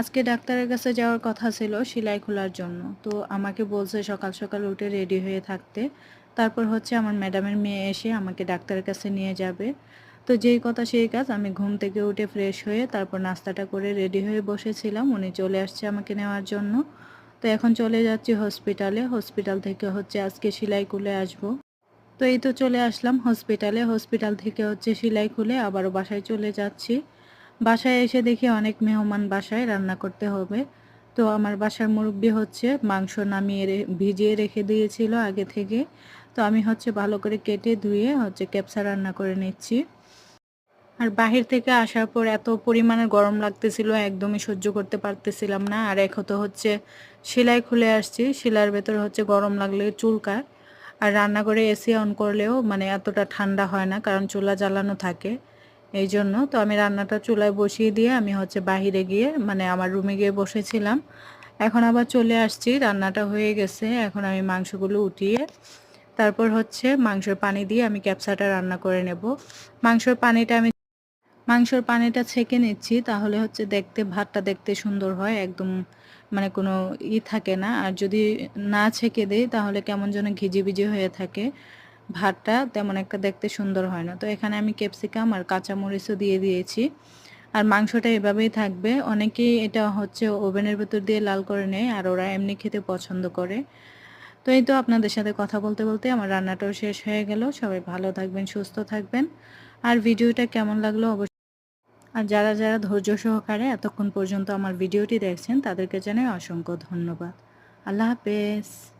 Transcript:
আজকে ডাক্তারের কাছে যাওয়ার কথা ছিল সেলাই খোলার জন্য। তো আমাকে বলছে সকাল সকাল উঠে রেডি হয়ে থাকতে। তারপর হচ্ছে আমার ম্যাডামের মেয়ে এসে আমাকে ডাক্তারের কাছে নিয়ে যাবে। তো যেই কথা সেই কাজ, আমি ঘুম থেকে উঠে ফ্রেশ হয়ে তারপর নাস্তাটা করে রেডি হয়ে বসেছিলাম। উনি চলে আসছে আমাকে নেওয়ার জন্য। তো এখন চলে যাচ্ছি হসপিটালে। হসপিটাল থেকে হচ্ছে আজকে সেলাই খুলে আসব। তো এই তো চলে আসলাম হসপিটালে। হসপিটাল থেকে হচ্ছে সেলাই খুলে আবারও বাসায় চলে যাচ্ছি। বাসায় এসে দেখি অনেক মেহমান বাসায় রান্না করতে হবে। তো আমার বাসার মুরব্বি হচ্ছে মাংস নামিয়ে ভিজিয়ে রেখে দিয়েছিল আগে থেকে। তো আমি হচ্ছে ভালো করে কেটে ধুয়ে হচ্ছে ক্যাপসা রান্না করে নিচ্ছি। আর বাহির থেকে আসার পর এত পরিমাণে গরম লাগতেছিল, একদমই সহ্য করতে পারতেছিলাম না। আর এখন তো হচ্ছে সেলাই খুলে আসছি, সেলাইয়ের ভেতরে হচ্ছে গরম লাগলে চুলকায়। আর রান্না করে এসি অন করলেও মানে এতটা ঠান্ডা হয় না, কারণ চুলা জ্বালানো থাকে। এই জন্য তো আমি রান্নাটা চুলায় বসিয়ে দিয়ে আমি হচ্ছে বাহিরে গিয়ে মানে আমার রুমে গিয়ে বসেছিলাম। এখন আবার চলে আসছি, রান্নাটা হয়ে গেছে। এখন আমি মাংসগুলো উঠিয়ে, তারপর হচ্ছে মাংসের পানি দিয়ে আমি ক্যাপসাটা রান্না করে নেব। মাংসের পানিটা আমি, মাংসের পানিটা ছেঁকে নিচ্ছি, তাহলে হচ্ছে দেখতে, ভাতটা দেখতে সুন্দর হয়, একদম মানে কোনো ই থাকে না। আর যদি না ছেঁকে দেই, তাহলে কেমন যেন ঘিজি ভিজি হয়ে থাকে। ভাতটা তেমন একটা দেখতে সুন্দর হয় না। তো এখানে আমি ক্যাপসিকাম আর কাঁচামরিচও দিয়ে দিয়েছি। আর মাংসটা এভাবেই থাকবে। অনেকেই এটা হচ্ছে ওভেনের ভেতর দিয়ে লাল করে নেয় আর ওরা এমনি খেতে পছন্দ করে। তো এই তো আপনাদের সাথে কথা বলতে বলতে আমার রান্নাটাও শেষ হয়ে গেল। সবাই ভালো থাকবেন, সুস্থ থাকবেন। আর ভিডিওটা কেমন লাগল অবশ্যই আর যারা যারা ধৈর্য সহকারে এতক্ষণ পর্যন্ত আমার ভিডিওটি দেখছেন তাদেরকে জানাই অসংখ্য ধন্যবাদ। আল্লাহ হাফেজ।